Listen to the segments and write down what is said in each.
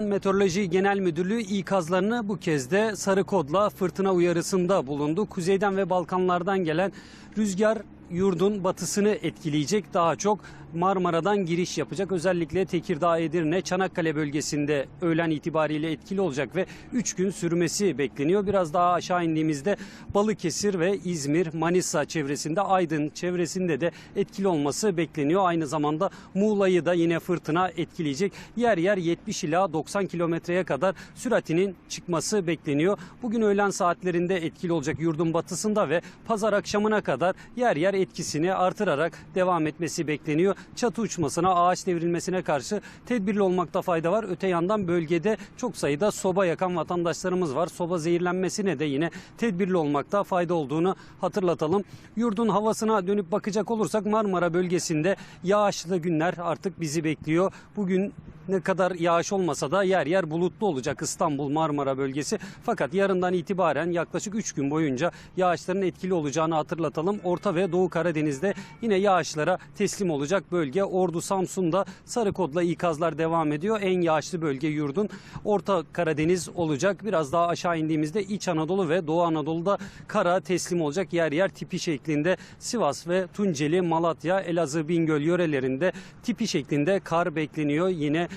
Meteoroloji Genel Müdürlüğü ikazlarını bu kez de sarı kodla fırtına uyarısında bulundu. Kuzeyden ve Balkanlardan gelen rüzgar yurdun batısını etkileyecek. Daha çok Marmara'dan giriş yapacak. Özellikle Tekirdağ, Edirne, Çanakkale bölgesinde öğlen itibariyle etkili olacak ve 3 gün sürmesi bekleniyor. Biraz daha aşağı indiğimizde Balıkesir ve İzmir, Manisa çevresinde, Aydın çevresinde de etkili olması bekleniyor. Aynı zamanda Muğla'yı da yine fırtına etkileyecek. Yer yer 70 ila 90 kilometreye kadar süratinin çıkması bekleniyor. Bugün öğlen saatlerinde etkili olacak yurdun batısında ve pazar akşamına kadar yer yer etkisini artırarak devam etmesi bekleniyor. Çatı uçmasına, ağaç devrilmesine karşı tedbirli olmakta fayda var. Öte yandan bölgede çok sayıda soba yakan vatandaşlarımız var. Soba zehirlenmesine de yine tedbirli olmakta fayda olduğunu hatırlatalım. Yurdun havasına dönüp bakacak olursak Marmara bölgesinde yağışlı günler artık bizi bekliyor. Bugün ne kadar yağış olmasa da yer yer bulutlu olacak İstanbul Marmara bölgesi. Fakat yarından itibaren yaklaşık 3 gün boyunca yağışların etkili olacağını hatırlatalım. Orta ve Doğu Karadeniz'de yine yağışlara teslim olacak bölge. Ordu Samsun'da sarı kodla ikazlar devam ediyor. En yağışlı bölge yurdun Orta Karadeniz olacak. Biraz daha aşağı indiğimizde İç Anadolu ve Doğu Anadolu'da kara teslim olacak. Yer yer tipi şeklinde Sivas ve Tunceli, Malatya, Elazığ, Bingöl yörelerinde tipi şeklinde kar bekleniyor. Yine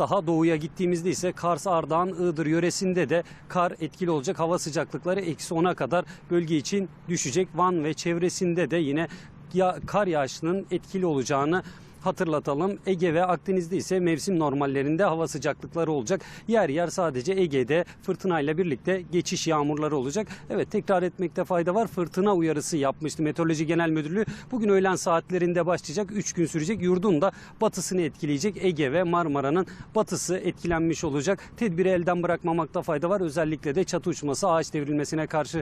daha doğuya gittiğimizde ise Kars, Ardahan, Iğdır yöresinde de kar etkili olacak. Hava sıcaklıkları eksi 10'a kadar bölge için düşecek. Van ve çevresinde de yine ya, kar yağışının etkili olacağını hatırlatalım. Ege ve Akdeniz'de ise mevsim normallerinde hava sıcaklıkları olacak. Yer yer sadece Ege'de fırtınayla birlikte geçiş yağmurları olacak. Evet tekrar etmekte fayda var. Fırtına uyarısı yapmıştı Meteoroloji Genel Müdürlüğü. Bugün öğlen saatlerinde başlayacak. 3 gün sürecek. Yurdun da batısını etkileyecek. Ege ve Marmara'nın batısı etkilenmiş olacak. Tedbiri elden bırakmamakta fayda var. Özellikle de çatı uçması, ağaç devrilmesine karşı